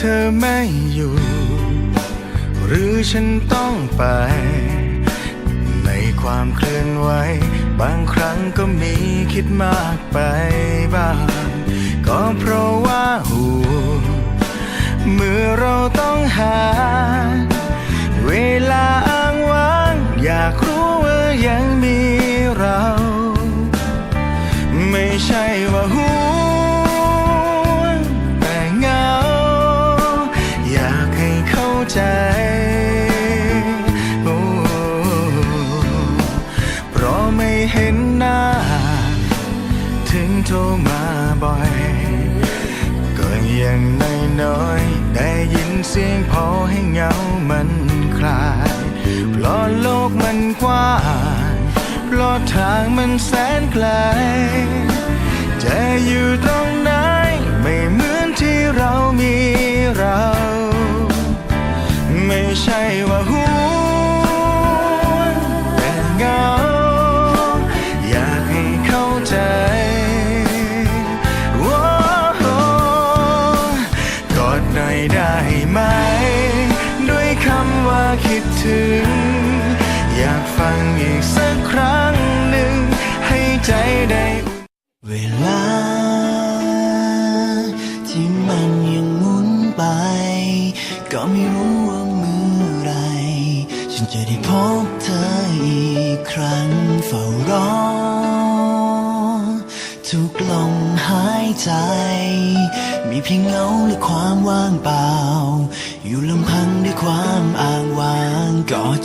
เธอไม่อยู่ หรือฉันต้องไป ในความเคลื่อนไหว บางครั้งก็มีคิดมากไปบ้าง ก็เพราะว่าห่ว เมื่อเราต้องหา เพราะทางมันแสนไกล จะอยู่ตรงไหนไม่เหมือนที่เรามีเรา ไม่ใช่ว่าหั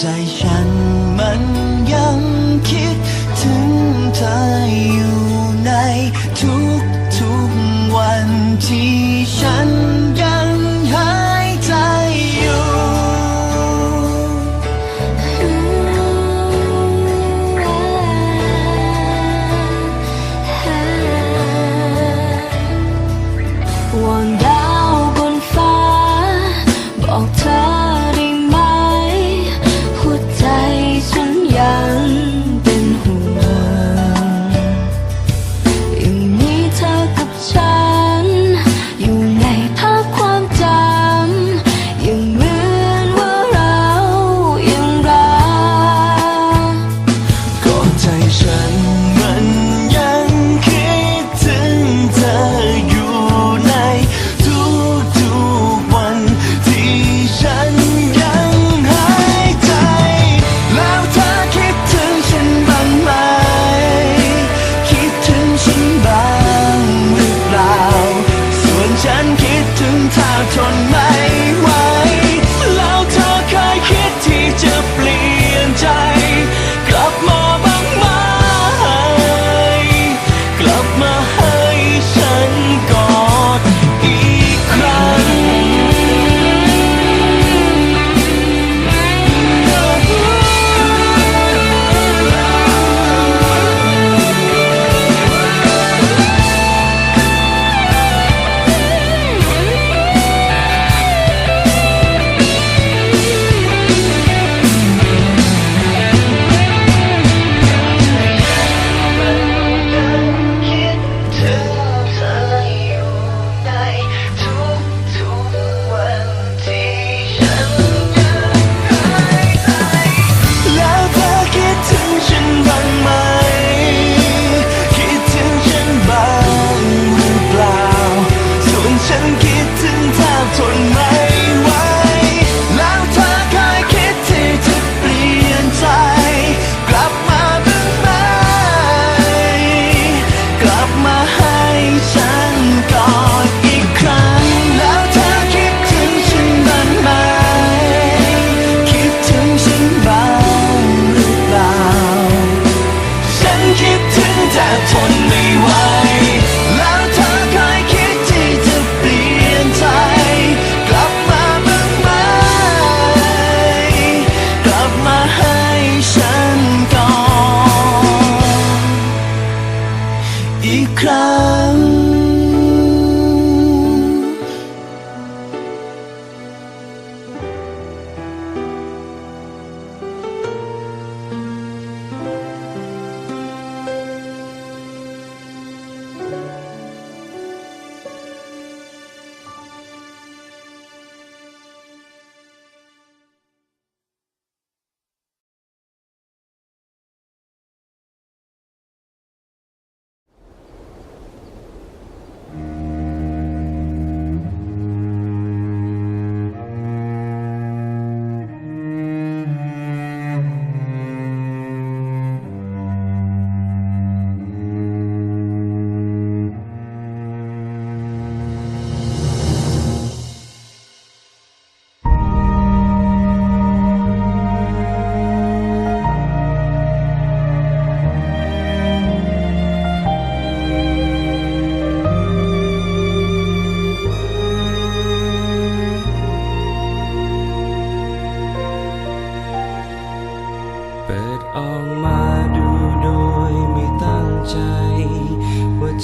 ใจฉัน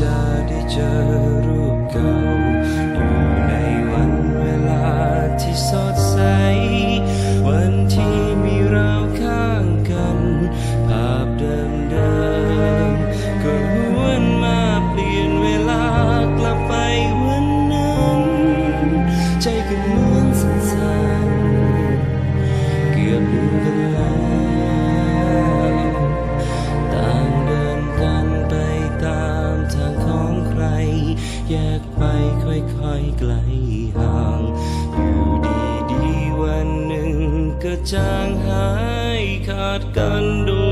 จะได้เจอรูปเก่าอยู่ในวันเวลาที่ซ่อน ลห่าง อยู่ดีดีวันหนึ่งก็จางหายขาดกันโดย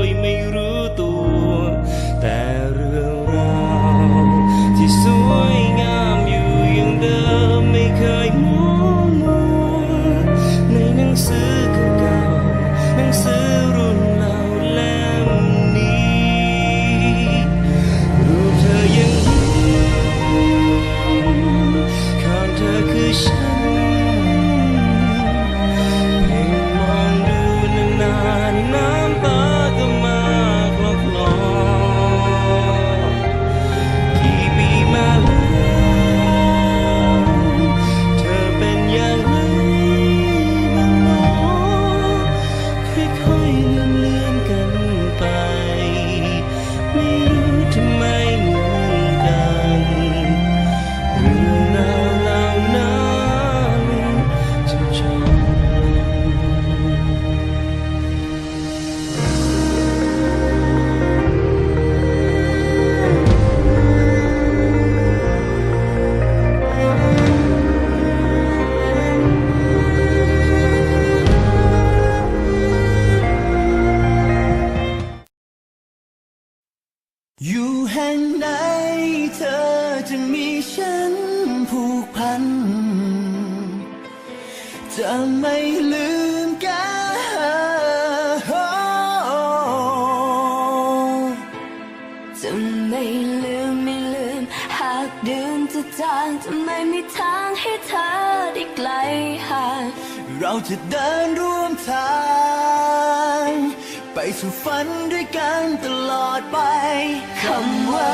เดินจะจางจะไม่มีทางให้เธอได้ไกลห่างเราจะเดินร่วมทาง ไปสู่ฝันด้วยกันตลอดไปคำว่า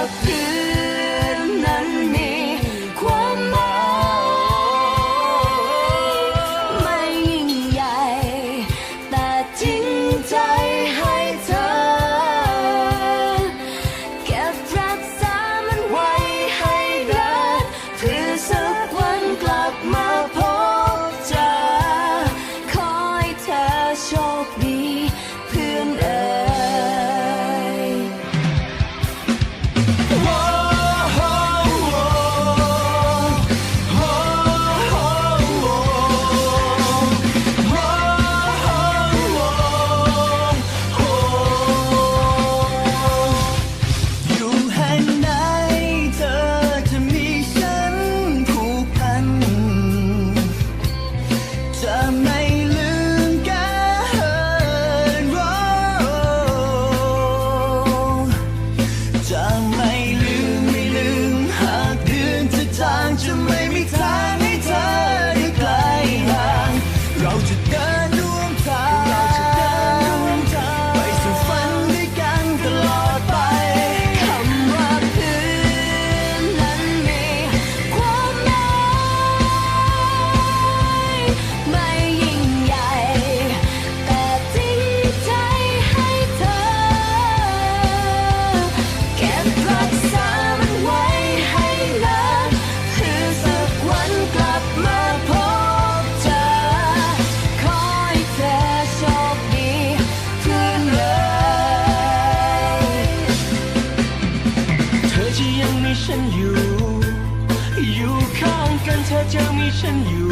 ธอจะมีฉันอยู่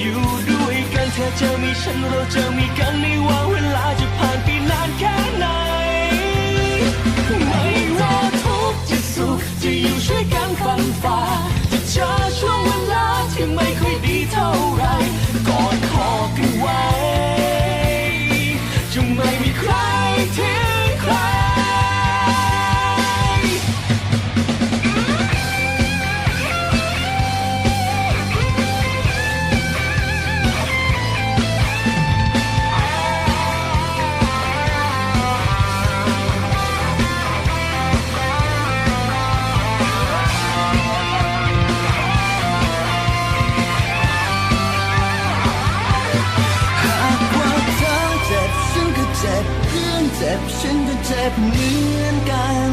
อยู่ด้วยกันเธอจะมีฉันเราจะมีกันไม่ว่าเวลาจะผ่านไปนานแค่ไหน บเหมือนกัน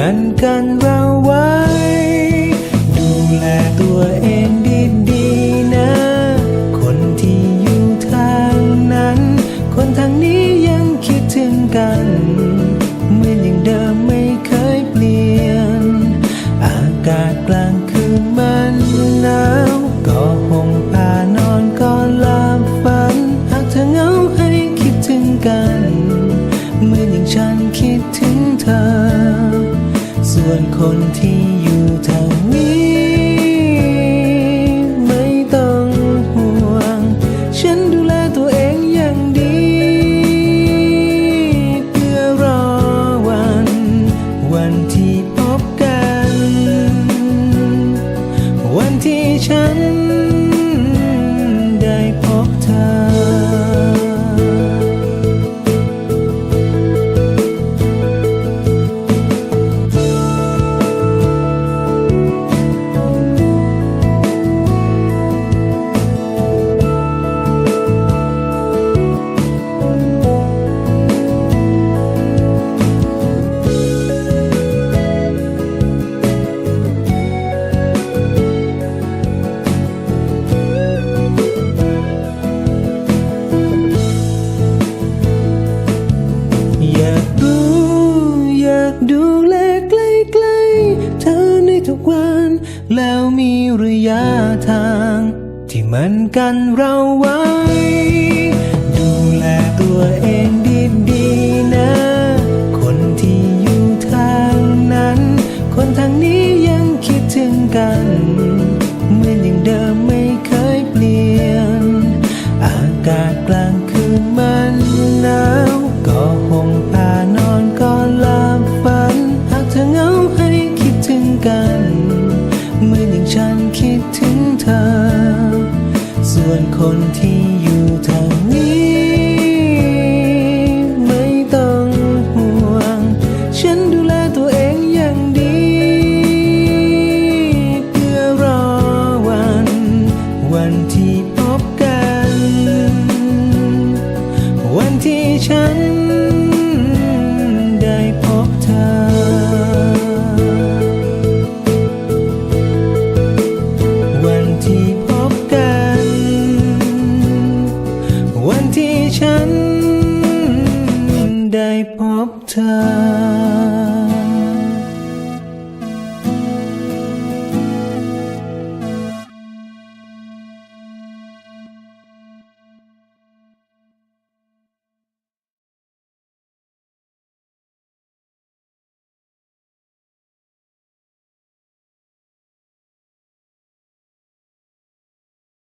มันกันเราไว้ ดูแลตัวเองดีๆนะ คนที่อยู่ทางนั้น คนทางนี้ยังคิดถึงกันเหมือนอย่างเดิมไม่เคยเปลี่ยน อากาศกลางคืนมันหนาวก็ห่มผ้า คนที่ แล้วมีระยะทาง ที่มันกันเราไว้ ดูแลตัวเองดีๆนะ คนที่อยู่ทางนั้น คนทางนี้ยังคิดถึงกันเหมือนอย่างเดิมไม่เคยเปลี่ยน อากาศกลางคืนมันหนาวก็